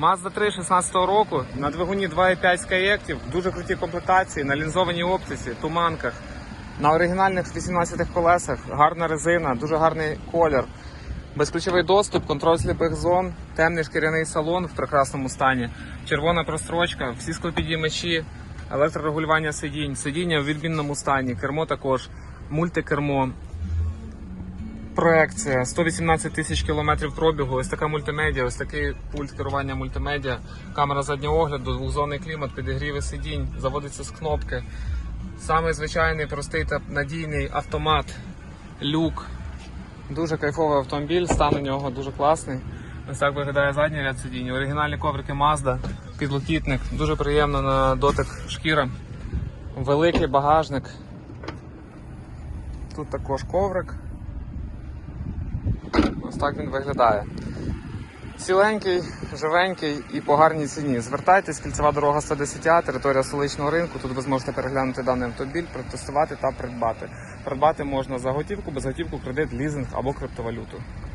Mazda 3 16 року на двигуні 2.5 скаєктів, дуже круті комплектації, на лінзованій оптиці, туманках, на оригінальних 18 колесах, гарна резина, дуже гарний колір, безключовий доступ, контроль сліпих зон, темний шкіряний салон в прекрасному стані, червона прострочка, всі склопідіймачі, електрорегулювання сидінь, сидіння в відмінному стані, кермо також, мультикермо. Проекція 118 тисяч кілометрів пробігу. Ось така мультимедіа, ось такий пульт керування мультимедіа, камера заднього огляду, двохзонний клімат, підігріви сидінь, заводиться з кнопки. Самий звичайний, простий та надійний автомат, люк. Дуже кайфовий автомобіль, стан у нього дуже класний. Ось так виглядає задній ряд сидінь. Оригінальні коврики Mazda, підлокітник, дуже приємно на дотик шкіра. Великий багажник. Тут також коврик. Ось так він виглядає. Ціленький, живенький і по гарній ціні. Звертайтесь, кільцева дорога 110, територія столичного ринку. Тут ви зможете переглянути даний автомобіль, протестувати та придбати. Придбати можна за готівку, без готівку, кредит, лізинг або криптовалюту.